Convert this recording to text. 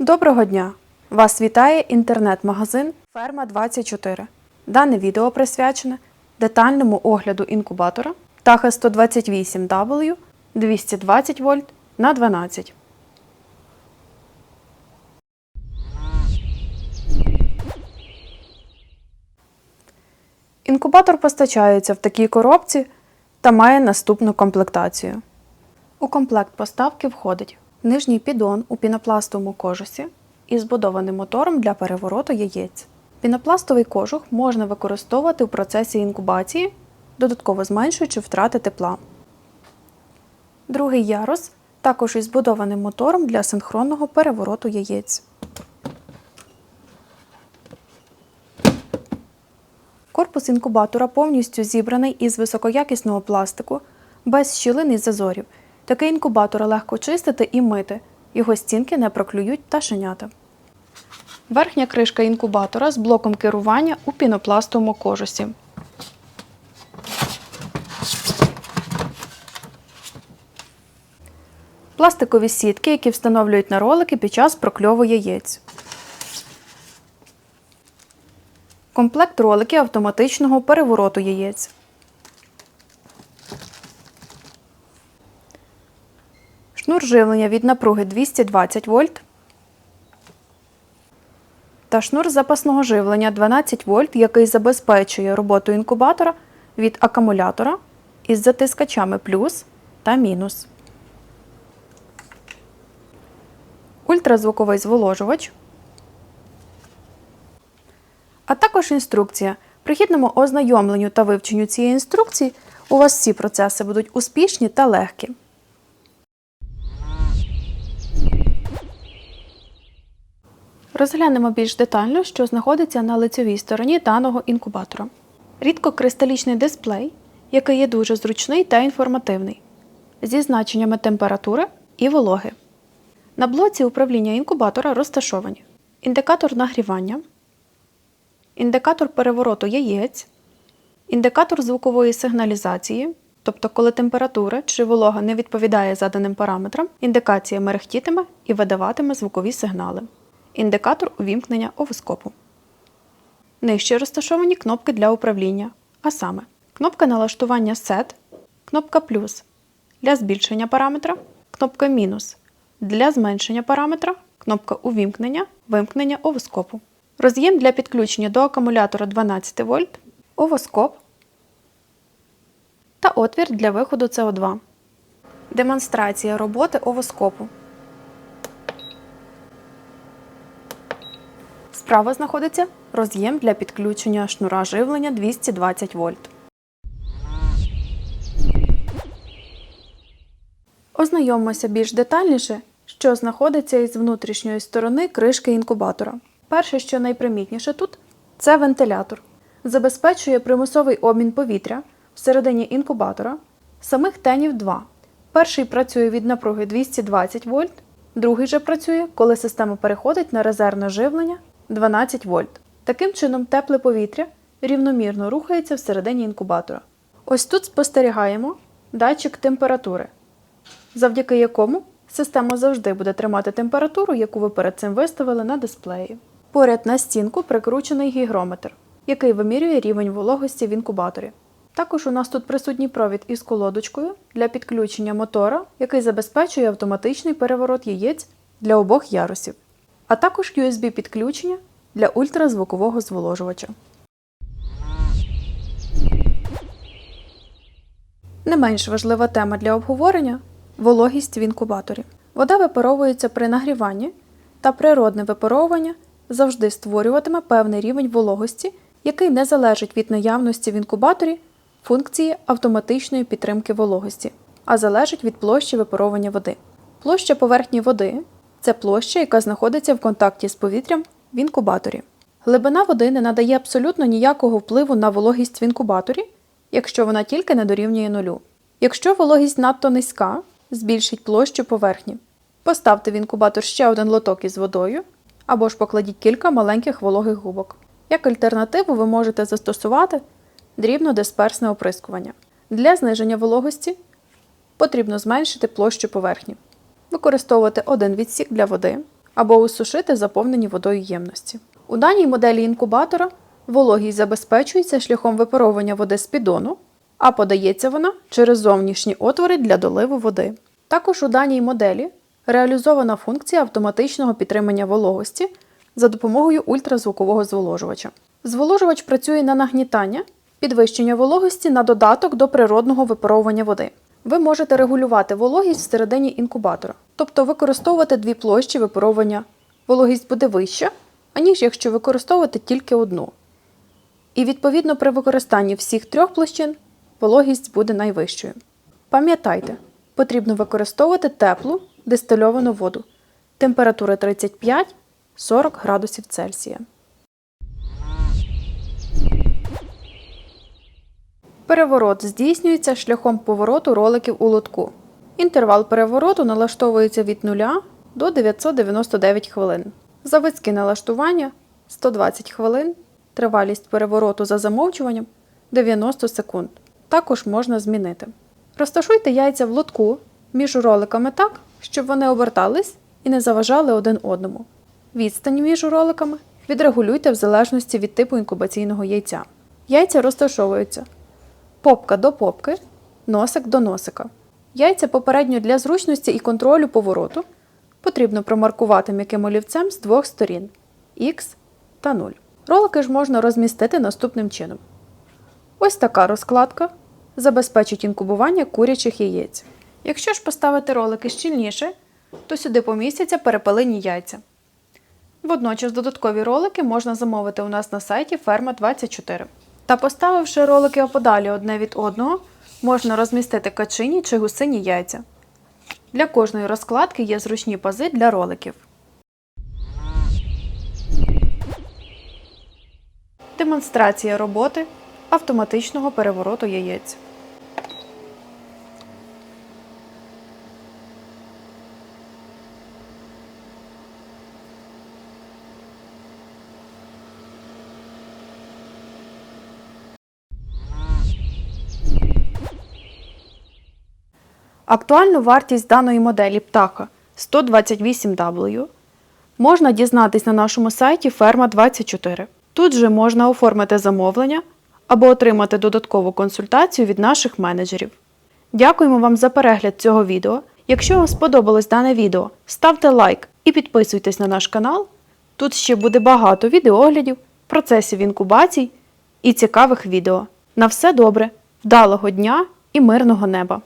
Доброго дня! Вас вітає інтернет-магазин Ферма 24. Дане відео присвячене детальному огляду інкубатора Taha 128W 220 вольт на 12. Інкубатор постачається в такій коробці та має наступну комплектацію. У комплект поставки входить нижній піддон у пінопластовому кожусі із збудованим мотором для перевороту яєць. Пінопластовий кожух можна використовувати у процесі інкубації, додатково зменшуючи втрати тепла. Другий ярус також із збудованим мотором для синхронного перевороту яєць. Корпус інкубатора повністю зібраний із високоякісного пластику, без щілин і зазорів. Такий інкубатор легко чистити і мити. Його стінки не проклюють пташенята. Верхня кришка інкубатора з блоком керування у пінопластовому кожусі. Пластикові сітки, які встановлюють на ролики під час прокльову яєць. Комплект роликів автоматичного перевороту яєць. Шнур живлення від напруги 220 вольт. Та шнур запасного живлення 12 вольт, який забезпечує роботу інкубатора від акумулятора із затискачами плюс та мінус. Ультразвуковий зволожувач. А також інструкція. При хідному ознайомленню та вивченню цієї інструкції у вас всі процеси будуть успішні та легкі. Розглянемо більш детально, що знаходиться на лицевій стороні даного інкубатора. Рідкокристалічний дисплей, який є дуже зручний та інформативний, зі значеннями температури і вологи. На блоці управління інкубатора розташовані індикатор нагрівання, індикатор перевороту яєць, індикатор звукової сигналізації, тобто коли температура чи волога не відповідає заданим параметрам, індикація мерехтітиме і видаватиме звукові сигнали, індикатор увімкнення овоскопу. Нижче розташовані кнопки для управління, а саме кнопка налаштування SET, кнопка плюс для збільшення параметра, кнопка мінус для зменшення параметра, кнопка увімкнення, вимкнення овоскопу. Роз'єм для підключення до акумулятора 12 вольт, овоскоп та отвір для виходу СО2. Демонстрація роботи овоскопу. Справа знаходиться роз'єм для підключення шнура живлення 220 вольт. Ознайомимося більш детальніше, що знаходиться із внутрішньої сторони кришки інкубатора. Перше, що найпримітніше тут, це вентилятор. Забезпечує примусовий обмін повітря всередині інкубатора. Самих тенів два. Перший працює від напруги 220 вольт, другий же працює, коли система переходить на резервне живлення 12 вольт. Таким чином, тепле повітря рівномірно рухається всередині інкубатора. Ось тут спостерігаємо датчик температури, завдяки якому система завжди буде тримати температуру, яку ви перед цим виставили на дисплеї. Поряд на стінку прикручений гігрометр, який вимірює рівень вологості в інкубаторі. Також у нас тут присутній провід із колодочкою для підключення мотора, який забезпечує автоматичний переворот яєць для обох ярусів, а також USB-підключення для ультразвукового зволожувача. Не менш важлива тема для обговорення вологість в інкубаторі. Вода випаровується при нагріванні, та природне випаровування завжди створюватиме певний рівень вологості, який не залежить від наявності в інкубаторі функції автоматичної підтримки вологості, а залежить від площі випаровування води. Площа поверхні води це площа, яка знаходиться в контакті з повітрям в інкубаторі. Глибина води не надає абсолютно ніякого впливу на вологість в інкубаторі, якщо вона тільки не дорівнює нулю. Якщо вологість надто низька, збільшіть площу поверхні. Поставте в інкубатор ще один лоток із водою або ж покладіть кілька маленьких вологих губок. Як альтернативу ви можете застосувати дрібнодисперсне оприскування. Для зниження вологості потрібно зменшити площу поверхні, використовувати один відсік для води, або усушити заповнені водою ємності. У даній моделі інкубатора вологість забезпечується шляхом випаровування води з піддону, а подається вона через зовнішні отвори для доливу води. Також у даній моделі реалізована функція автоматичного підтримання вологості за допомогою ультразвукового зволожувача. Зволожувач працює на нагнітання, підвищення вологості на додаток до природного випаровування води. Ви можете регулювати вологість всередині інкубатора, тобто використовувати дві площі випаровування. Вологість буде вища, аніж якщо використовувати тільки одну. І відповідно при використанні всіх трьох площин вологість буде найвищою. Пам'ятайте, потрібно використовувати теплу дистильовану воду температури 35-40 градусів Цельсія. Переворот здійснюється шляхом повороту роликів у лотку. Інтервал перевороту налаштовується від 0 до 999 хвилин. Заводське налаштування 120 хвилин, тривалість перевороту за замовчуванням 90 секунд. Також можна змінити. Розташуйте яйця в лотку між роликами так, щоб вони обертались і не заважали один одному. Відстань між роликами відрегулюйте в залежності від типу інкубаційного яйця. Яйця розташовуються попка до попки, носик до носика. Яйця попередньо для зручності і контролю повороту потрібно промаркувати м'яким олівцем з двох сторін X та 0. Ролики ж можна розмістити наступним чином. Ось така розкладка забезпечить інкубування курячих яєць. Якщо ж поставити ролики щільніше, то сюди помістяться перепелині яйця. Водночас додаткові ролики можна замовити у нас на сайті Ферма24. Та поставивши ролики оподалі одне від одного, можна розмістити качині чи гусині яйця. Для кожної розкладки є зручні пази для роликів. Демонстрація роботи автоматичного перевороту яєць. Актуальну вартість даної моделі птаха 128W можна дізнатись на нашому сайті Ферма24. Тут же можна оформити замовлення або отримати додаткову консультацію від наших менеджерів. Дякуємо вам за перегляд цього відео. Якщо вам сподобалось дане відео, ставте лайк і підписуйтесь на наш канал. Тут ще буде багато відеоглядів, процесів інкубацій і цікавих відео. На все добре, вдалого дня і мирного неба!